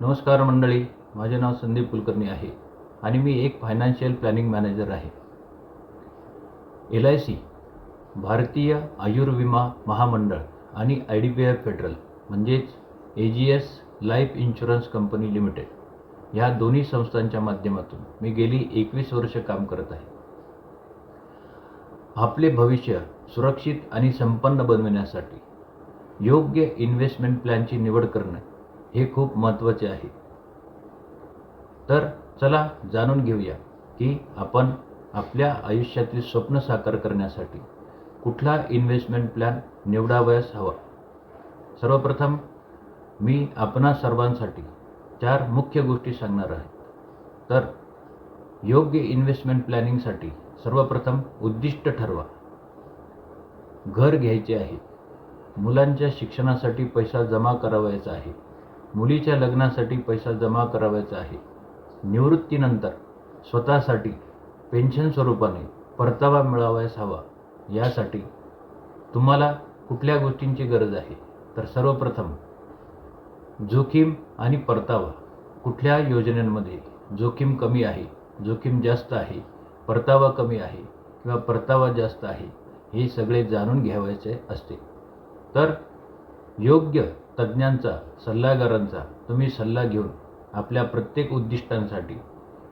नमस्कार मंडळी माझे नाव संदीप कुलकर्णी आहे आणि मी एक फायनान्शियल प्लॅनिंग मॅनेजर आहे. L I C Bharatiya Ayurvima Mahamandal आणि I D B I Federal म्हणजेच A G S life insurance company limited ह्या दोन्ही संस्थांच्या माध्यमातून मी गेली एकवीस वर्ष काम करत आहे. आपले भविष्य सुरक्षित आणि संपन्न बनविण्यासाठी योग्य इन्व्हेस्टमेंट प्लॅनची निवड करणे हे खूप महत्त्वाचे आहे. तर चला जाणून घेऊया की आपण आपल्या आयुष्यातील स्वप्न साकार करण्यासाठी कुठला इन्व्हेस्टमेंट प्लॅन निवडावयास हवा? सर्वप्रथम मी आपणा सर्वांसाठी चार मुख्य गोष्टी सांगणार आहे. तर योग्य इन्व्हेस्टमेंट प्लॅनिंगसाठी सर्वप्रथम उद्दिष्ट ठरवा. घर घ्यायचे आहे. मुलांच्या शिक्षणासाठी पैसा जमा करावयाचा आहे. मुलीच्या लग्नासाठी पैसा जमा करावयाचा आहे. निवृत्तीनंतर स्वतःसाठी पेन्शन स्वरूपाने परतावा मिळावायस हवा. यासाठी तुम्हाला कुठल्या गोष्टींची गरज आहे? तर सर्वप्रथम जोखीम आणि परतावा कुठल्या योजनांमध्ये? जोखीम कमी आहे जोखीम जास्त आहे परतावा कमी आहे किंवा परतावा जास्त आहे हे सगळे जाणून घ्यावायचे असते. तर योग्य तज्ज्ञांचा सल्लागारांचा तुम्ही सल्ला घेऊन आपल्या प्रत्येक उद्दिष्टांसाठी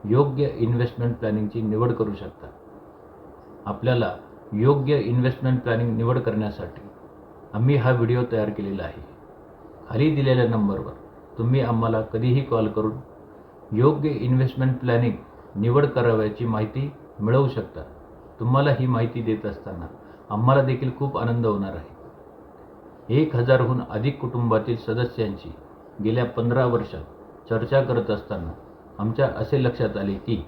योग्य इन्व्हेस्टमेंट प्लॅनिंगची निवड करू शकता. आपल्याला योग्य इन्व्हेस्टमेंट प्लॅनिंग निवड करण्यासाठी आम्ही हा व्हिडिओ तयार केलेला आहे. खाली दिलेल्या नंबरवर तुम्ही आम्हाला कधीही कॉल करून योग्य इन्व्हेस्टमेंट प्लॅनिंग निवड करावयाची माहिती मिळवू शकता. तुम्हाला ही माहिती देत असताना आम्हाला देखील खूप आनंद होणार आहे. एक हजारहून अधिक कुटुंबातील सदस्यांशी गेल्या पंधरा वर्षात चर्चा करत असताना आमच्या असे लक्षात आले की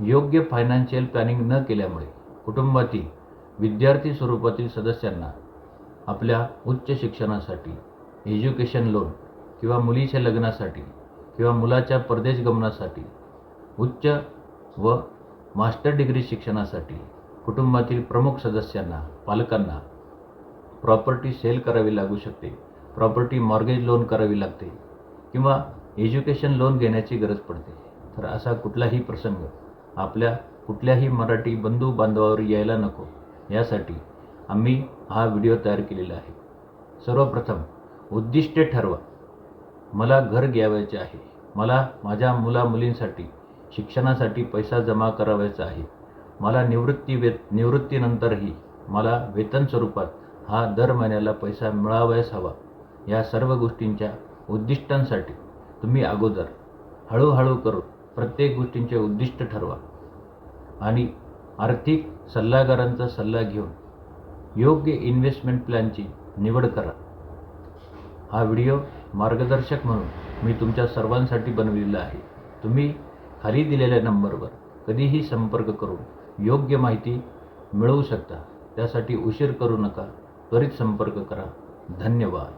योग्य फायनान्शियल प्लॅनिंग न केल्यामुळे कुटुंबातील विद्यार्थी स्वरूपातील सदस्यांना आपल्या उच्च शिक्षणासाठी एज्युकेशन लोन किंवा मुलीच्या लग्नासाठी किंवा मुलाच्या परदेश गमनासाठी उच्च व मास्टर डिग्री शिक्षणासाठी कुटुंबातील प्रमुख सदस्यांना पालकांना प्रॉपर्टी सेल करावी लागू शकते. प्रॉपर्टी मॉर्गेज लोन करावी लागते. किंवा एज्युकेशन लोन घेण्याची गरज पडते. तर असा कुठलाही प्रसंग आपल्या कुठल्याही मराठी बंधू बांधवावर यायला नको. यासाठी आम्ही हा व्हिडिओ तयार केलेला आहे. सर्वप्रथम उद्दिष्टे ठरवा. मला घर घ्यावायचे आहे. मला माझ्या मुला मुलींसाठी शिक्षणासाठी पैसा जमा करावायचा आहे. मला निवृत्ती वे निवृत्तीनंतरही मला वेतन स्वरूपात हा दर महिन्याला पैसा मिळावयास हवा. या सर्व गोष्टींच्या उद्दिष्टांसाठी तुम्ही अगोदर हळूहळू करून प्रत्येक गोष्टींचे उद्दिष्ट ठरवा. आणि आर्थिक सल्लागारांचा सल्ला घेऊन योग्य इन्व्हेस्टमेंट प्लॅनची निवड करा. हा व्हिडिओ मार्गदर्शक म्हणून मी तुमच्या सर्वांसाठी बनविलेला आहे. तुम्ही खाली दिलेल्या नंबरवर कधीही संपर्क करून योग्य माहिती मिळवू शकता. त्यासाठी उशीर करू नका. त्वरित संपर्क करा. धन्यवाद.